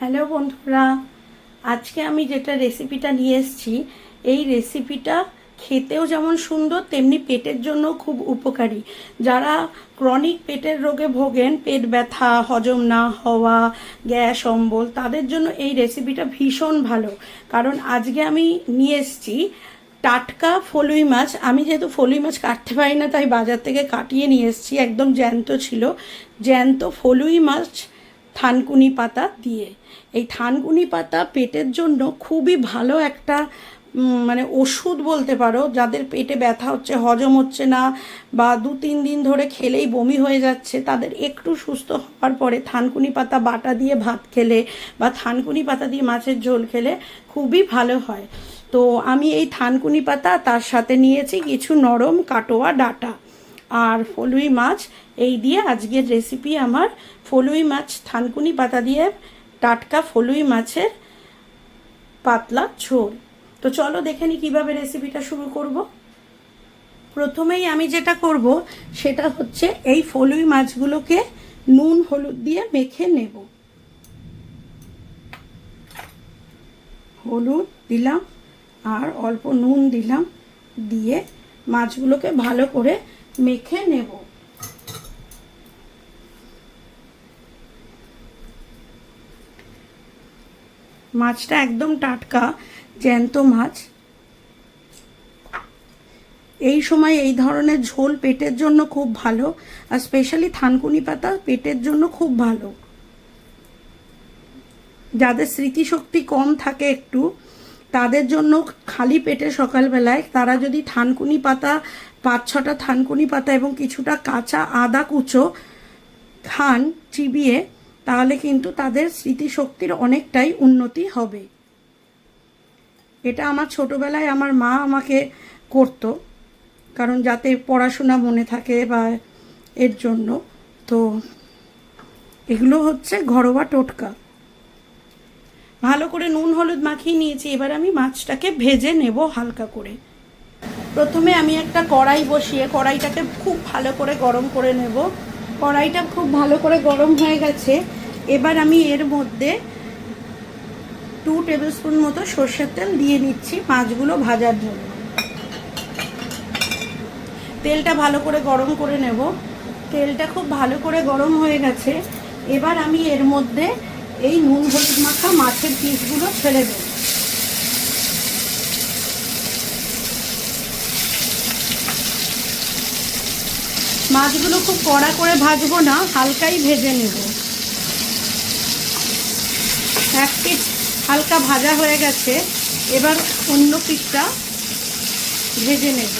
Hello বন্ধুরা, আজকে আমি যেটা রেসিপিটা নিয়ে এসেছি, এই রেসিপিটা খেতেও যেমন সুন্দর, তেমনি পেটের জন্য খুব উপকারী। যারা ক্রনিক পেটের রোগে ভোগেন, পেট ব্যথা, হজম না হওয়া, গ্যাস, অম্বল, তাদের জন্য এই রেসিপিটা ভীষণ ভালো। কারণ আজকে আমি নিয়ে এসেছি টাটকা ফলুই মাছ। আমি যেহেতু ফলুই মাছ কাটতে পারি না, তাই বাজার থেকে কাটিয়ে নিয়ে এসেছি। একদম জ্যান্ত ছিল। জ্যান্ত ফলুই মাছ থানকুনি পাতা দিয়ে। এই থানকুনি পাতা পেটের জন্য খুবই ভালো একটা মানে ওষুধ বলতে পারো, যাদের পেটে ব্যথা হচ্ছে, হজম হচ্ছে না, বা দু তিন দিন ধরে খেলেই বমি হয়ে যাচ্ছে, তাদের একটু সুস্থ হওয়ার পরে থানকুনি পাতা বাটা দিয়ে ভাত খেলে বা থানকুনি পাতা দিয়ে মাছের ঝোল খেলে খুবই ভালো হয়। তো আমি এই থানকুনি পাতা তার সাথে নিয়েছি কিছু নরম কাটোয়া ডাটা। আর ফলুই মাছ, এই দিয়ে আজকের রেসিপি আমার ফলুই মাছ, থানকুনি পাতা দিয়ে টাটকা ফলুই মাছের পাতলা ঝোল। তো চলো দেখে নি কীভাবে রেসিপিটা শুরু করব। প্রথমেই আমি যেটা করব, সেটা হচ্ছে এই ফলুই মাছগুলোকে নুন, হলুদ দিয়ে মেখে নেব। হলুদ দিলাম আর অল্প নুন দিলাম, দিয়ে মাছগুলোকে ভালো করে মেখে নেব। মাছটা একদম টাটকা, জ্যান্ত মাছ। এই সময় এই ধরনের ঝোল পেটের জন্য খুব ভালো, আর স্পেশালি থানকুনি পাতা পেটের জন্য খুব ভালো। যাদের স্মৃতিশক্তি কম থাকে একটু, তাদের জন্য খালি পেটে সকালবেলায় তারা যদি থানকুনি পাতা পাঁচ ছটা থানকুনি পাতা এবং কিছুটা কাঁচা আদা কুচো খান চিবিয়ে, তাহলে কিন্তু তাদের স্মৃতিশক্তির অনেকটাই উন্নতি হবে। এটা আমার ছোটোবেলায় আমার মা আমাকে করতো, কারণ যাতে পড়াশোনা মনে থাকে বা এর জন্য। তো এগুলো হচ্ছে ঘরোয়া টোটকা। ভালো করে নুন, হলুদ মাখিয়ে নিয়েছি, এবার আমি মাছটাকে ভেজে নেব হালকা করে। প্রথমে আমি একটা কড়াই বসিয়ে, কড়াইটাকে খুব ভালো করে গরম করে নেব। কড়াইটা খুব ভালো করে গরম হয়ে গেছে। এবার আমি এর মধ্যে টু টেবিল স্পুন মতো সর্ষের তেল দিয়ে নিচ্ছি, মাছগুলো ভাজার জন্য। তেলটা ভালো করে গরম করে নেব। তেলটা খুব ভালো করে গরম হয়ে গেছে। এবার আমি এর মধ্যে এই নুন হলুদ মাখা মাছের পিসগুলো ছেড়ে দেব। মাছগুলো খুব কড়া করে ভাজবো না, হালকাই ভেজে নেব। এক পিস হালকা ভাজা হয়ে গেছে, এবার অন্য পিসটা ভেজে নেব।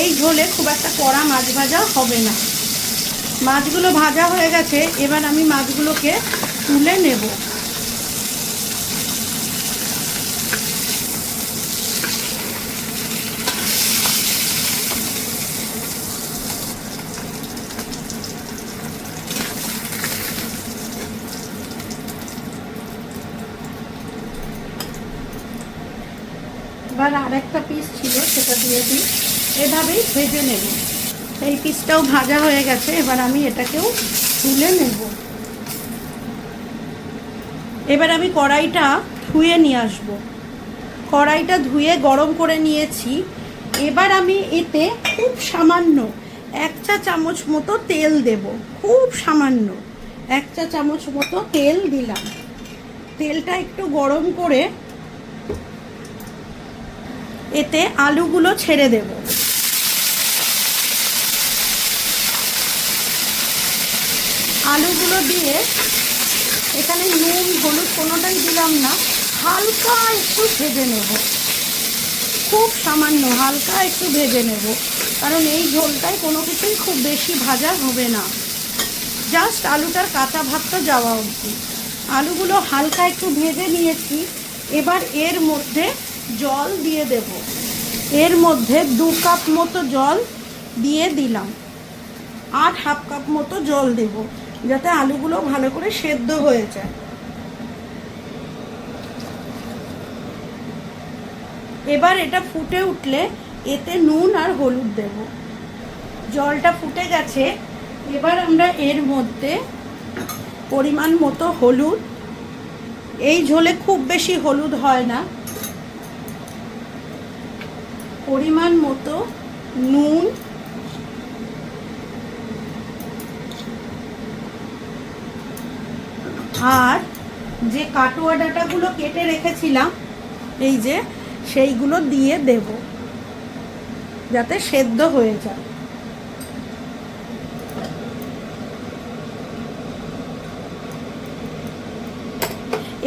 এই ঝোলে খুব একটা কড়া মাছ ভাজা হবে না। মাছগুলো ভাজা হয়ে গেছে, এবার আমি মাছগুলোকে তুলে নেব। এবার আরেকটা পিস ছিল, সেটা দিয়ে দিই। এভাবেই ভেজে নেব। এই পিসটাও ভাজা হয়ে গেছে, এবার আমি এটাকেও তুলে নেব। এবার আমি কড়াইটা ধুয়ে নিয়ে আসব। কড়াইটা ধুয়ে গরম করে নিয়েছি। এবার আমি এতে খুব সামান্য এক চা চামচ মতো তেল দেব। খুব সামান্য এক চা চামচ মতো তেল দিলাম। তেলটা একটু গরম করে এতে আলুগুলো ছেড়ে দেব। আলুগুলো দিয়ে এখানে নুন, হলুদ কোনোটাই দিলাম না, হালকা একটু ভেজে নেব। খুব সামান্য হালকা একটু ভেজে নেব, কারণ এই ঝোলটায় কোনো কিছুই খুব বেশি ভাজা হবে না। জাস্ট আলুটার কাঁচা ভাতটা যাওয়া অবধি। আলুগুলো হালকা একটু ভেজে নিয়েছি। এবার এর মধ্যে জল দিয়ে দেব। এর মধ্যে দু কাপ মতো জল দিয়ে দিলাম। আর হাফ কাপ মতো জল দেব, যাতে আলুগুলো ভালো করে সেদ্ধ হয়ে যায়। এবার এটা ফুটে উঠলে এতে নুন আর হলুদ দেব। জলটা ফুটে গেছে, এবার আমরা এর মধ্যে পরিমাণ মতো হলুদ। এই ঝোলে খুব বেশি হলুদ হয় না। পরিমাণ মতো নুন, আর যে কাটোয়া ডাটাগুলো কেটে রেখেছিলাম, এই যে সেইগুলো দিয়ে দেব, যাতে সেদ্ধ হয়ে যায়।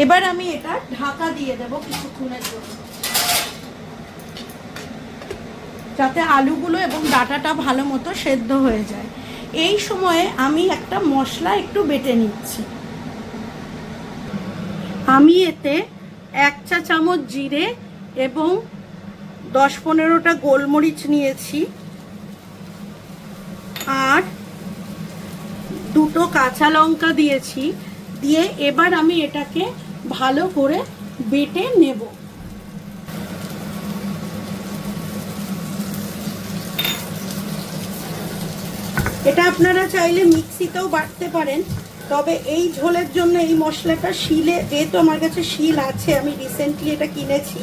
এবার আমি এটা ঢাকা দিয়ে দেব কিছুক্ষণের জন্য। যাতে আলুগুলো এবং ডাটাটা ভালো মতো সেদ্ধ হয়ে যায়। এই সময়ে আমি একটা মশলা একটু বেটে নিচ্ছি। আমি এতে এক চা চামচ জিরে এবং দশ পনেরোটা গোলমরিচ নিয়েছি আর দুটো কাঁচা লঙ্কা দিয়েছি। দিয়ে এবার আমি এটাকে ভালো করে বেটে নেব। এটা আপনারা চাইলে মিক্সিতেও বাটতে পারেন, তবে এই ঝোলের জন্য এই মশলাটা শিলে, যেহেতু আমার কাছে শিল আছে, আমি রিসেন্টলি এটা কিনেছি,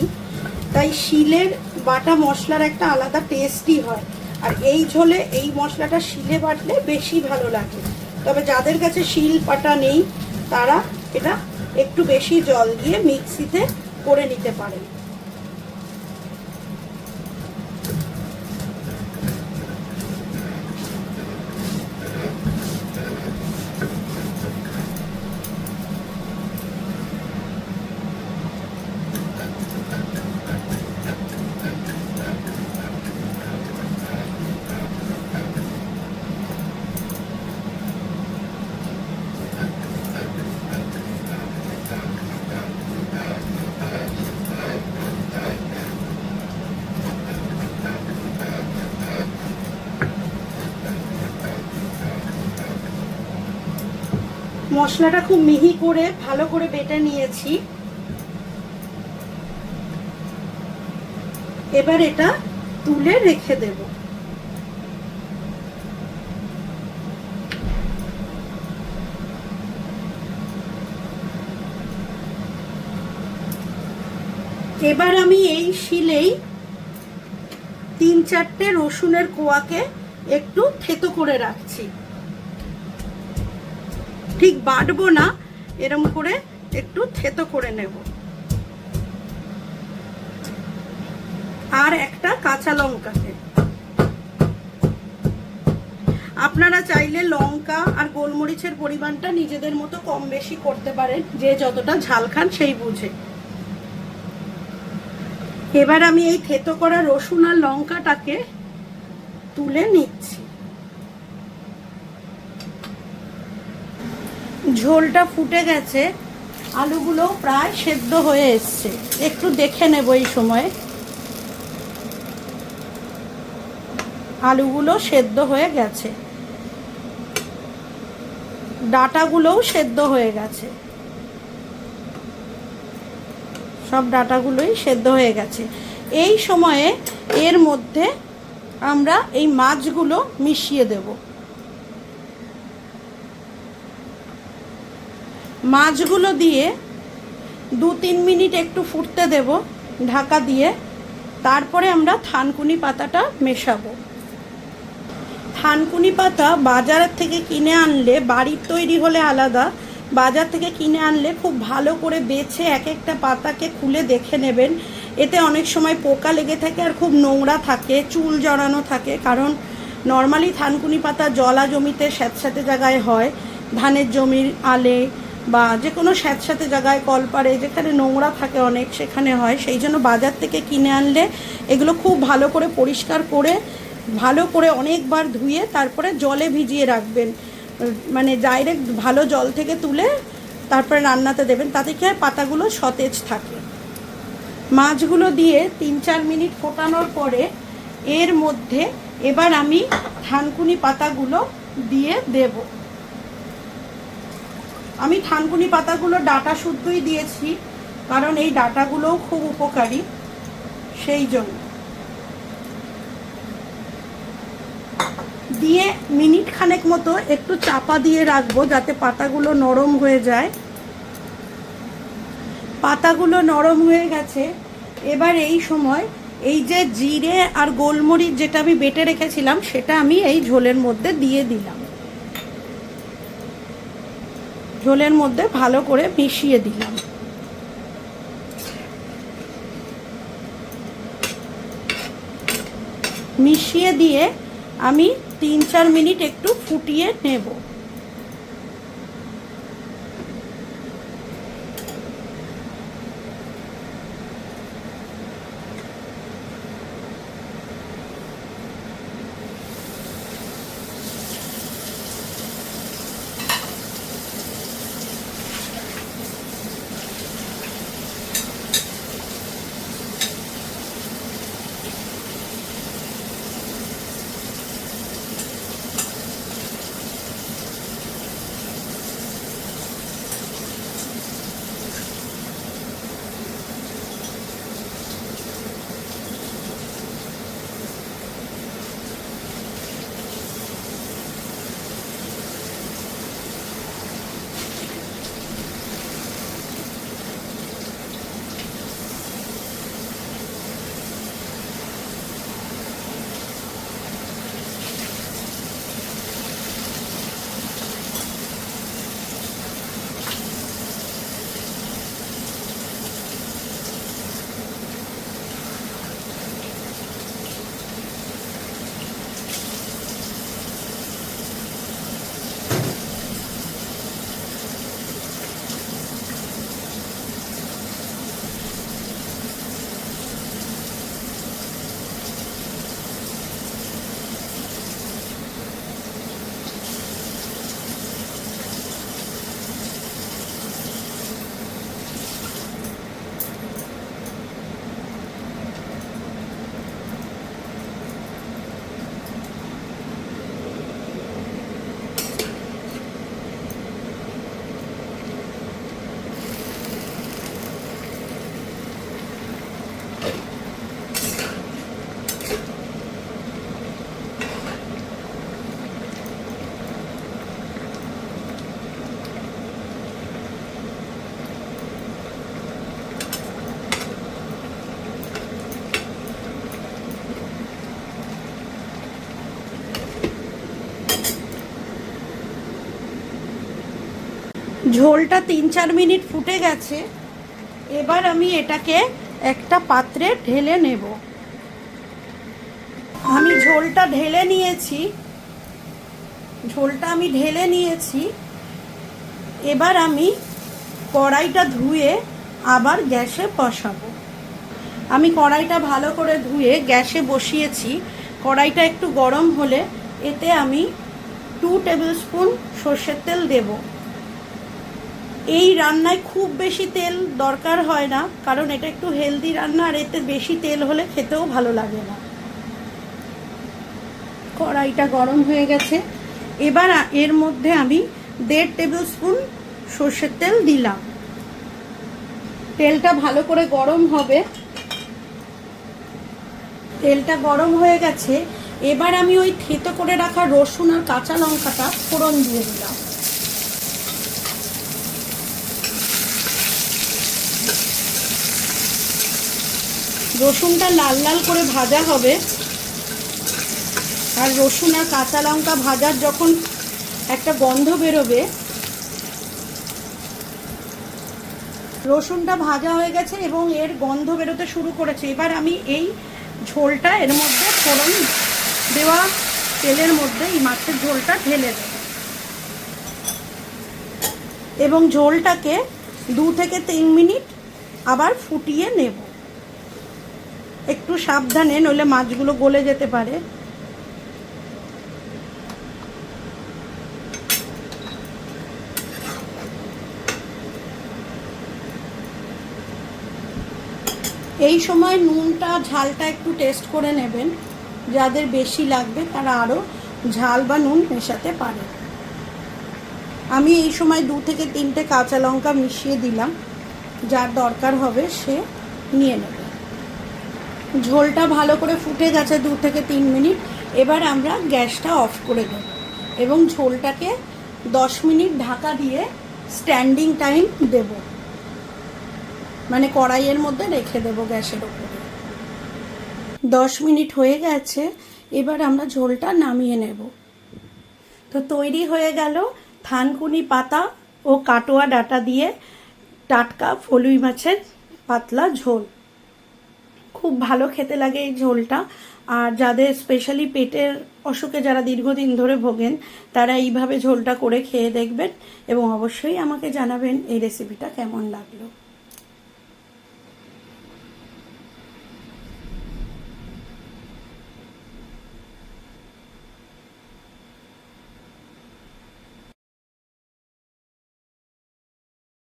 তাই শিলের বাটা মশলার একটা আলাদা টেস্টই হয়। আর এই ঝোলে এই মশলাটা শিলে বাটলে বেশি ভালো লাগে। তবে যাদের কাছে শিল পাটা নেই, তারা এটা একটু বেশি জল দিয়ে মিক্সিতে করে নিতে পারেন। মশলাটা খুব মিহি করে, ভালো করে বেটে নিয়েছি। এবার এটা তুলে রেখে দেব। এবার আমি এই শিলেই তিন চারটে রসুনের কোয়াকে একটু থেতো করে রাখছি। ঠিক বাটবো না, এরম করে একটু থেতো করে নেব। আর একটা কাঁচা লঙ্কাকে আপনারা চাইলে লঙ্কা আর গোলমরিচের পরিমাণটা নিজেদের মতো কম বেশি করতে পারেন, যে যতটা ঝাল খান সেই বুঝে। এবার আমি এই থেতো করা রসুন আর লঙ্কাটাকে তুলে নিচ্ছি। ঝোলটা ফুটে গেছে আলুগুলো প্রায় সেদ্ধ হয়ে এসছে। একটু দেখে নেব এই সময়ে। আলুগুলো সেদ্ধ হয়ে গেছে। ডাটাগুলোও সেদ্ধ হয়ে গেছে। সব ডাটাগুলোই সেদ্ধ হয়ে গেছে। এই সময়ে এর মধ্যে আমরা এই মাছগুলো মিশিয়ে দেবো। মাছগুলো দিয়ে দু তিন মিনিট একটু ফুটতে দেব, ঢাকা দিয়ে। তারপরে আমরা থানকুনি পাতাটা মেশাবো। থানকুনি পাতা বাজারের থেকে কিনে আনলে, বাড়ির তৈরি হলে আলাদা, বাজার থেকে কিনে আনলে খুব ভালো করে বেছে এক একটা পাতাকে খুলে দেখে নেবেন। এতে অনেক সময় পোকা লেগে থাকে আর খুব নোংরা থাকে, চুল জড়ানো থাকে, কারণ নর্মালি থানকুনি পাতা জলা জমিতে স্যাঁতস্যাঁতে জায়গায় হয়। ধানের জমির আলে বা যে কোনো স্যাঁতস্যাঁতে জায়গায় কলপারে যেখানে নোংরা থাকে অনেক সেখানে হয়, সেই জন্য বাজার থেকে কিনে আনলে এগুলো খুব ভালো করে পরিষ্কার করে, ভালো করে অনেকবার ধুয়ে তারপরে জলে ভিজিয়ে রাখবেন। মানে ডাইরেক্ট ভালো জল থেকে তুলে তারপরে রান্নাতে দেবেন, তাতে কি হয় পাতাগুলো সতেজ থাকে। মাছগুলো দিয়ে তিন চার মিনিট ফোটানোর পরে এর মধ্যে এবার আমি থানকুনি পাতাগুলো দিয়ে দেবো। আমি থানকুনি পাতাগুলো ডাটা শুদ্ধই দিয়েছি, কারণ এই ডাটাগুলোও খুব উপকারী। সেই জন্য। দিয়ে মিনিট খানেক মতো একটু চাপা দিয়ে রাখব যাতে পাতাগুলো নরম হয়ে যায়। পাতাগুলো নরম হয়ে গেছে। এবার এই সময় এই যে জিরে আর গোলমরিচ যেটা আমি বেটে রেখেছিলাম, সেটা আমি এই ঝোলের মধ্যে দিয়ে দিলাম। ঝোলের মধ্যে ভালো করে মিশিয়ে দিলাম। মিশিয়ে দিয়ে আমি তিন চার মিনিট একটু ফুটিয়ে নেব। ঝোলটা তিন চার মিনিট ফুটে গেছে। এবার আমি এটাকে একটা পাত্রে ঢেলে নেব। আমি ঝোলটা ঢেলে নিয়েছি। ঝোলটা আমি ঢেলে নিয়েছি। এবার আমি কড়াইটা ধুয়ে আবার গ্যাসে বসাবো। আমি কড়াইটা ভালো করে ধুয়ে গ্যাসে বসিয়েছি। কড়াইটা একটু গরম হলে এতে আমি টু টেবিল স্পুন সর্ষের তেল দেবো। এই রান্নায় খুব বেশি তেল দরকার হয় না, কারণ এটা একটু হেলদি রান্না আর এতে বেশি তেল হলে খেতেও ভালো লাগে না। কড়াইটা গরম হয়ে গেছে। এবার এর মধ্যে আমি দেড় টেবিল স্পুন সর্ষের তেল দিলাম। তেলটা ভালো করে গরম হবে। তেলটা গরম হয়ে গেছে। এবার আমি ওই থেতো করে রাখা রসুন আর কাঁচা লঙ্কাটা ফোড়ন দিয়ে দিলাম। রসুনটা লাল লাল করে ভাজা হবে। আর রসুন আর কাঁচা লঙ্কা ভাজার যখন একটা গন্ধ বেরোবে, রসুনটা ভাজা হয়ে গেছে এবং এর গন্ধ বেরোতে শুরু করেছে। এবার আমি এই ঝোলটা এর মধ্যে ফোড়ন দেওয়া তেলের মধ্যে এই মাছের ঝোলটা ঢেলে দেব। এবং ঝোলটাকে দু থেকে তিন মিনিট আবার ফুটিয়ে নেব। একটু সাবধানে, নইলে মাছগুলো গলে যেতে পারে। এই সময় নুনটা, ঝালটা একটু টেস্ট করে নেবেন। যাদের বেশি লাগবে, তারা আরও ঝাল বা নুন মেশাতে পারে। আমি এই সময় দু থেকে তিনটে কাঁচা লঙ্কা মিশিয়ে দিলাম। যার দরকার হবে সে নিয়ে নেবে। ঝোলটা ভালো করে ফুটে গেছে দু থেকে তিন মিনিট, এবার আমরা গ্যাসটা অফ করে দেব এবং ঝোলটাকে দশ মিনিট ঢাকা দিয়ে স্ট্যান্ডিং টাইম দেব। মানে কড়াইয়ের মধ্যে রেখে দেব গ্যাসের ওপরে। দশ মিনিট হয়ে গেছে, এবার আমরা ঝোলটা নামিয়ে নেব। তো তৈরি হয়ে গেল থানকুনি পাতা ও কাটোয়া ডাটা দিয়ে টাটকা ফলুই মাছের পাতলা ঝোল। খুব ভালো খেতে লাগে এই ঝোলটা। আর যাদের স্পেশালি পেটের অসুখে যারা দীর্ঘদিন ধরে ভোগেন, তারা এইভাবে ঝোলটা করে খেয়ে দেখবেন এবং অবশ্যই আমাকে জানাবেন এই রেসিপিটা কেমন লাগল।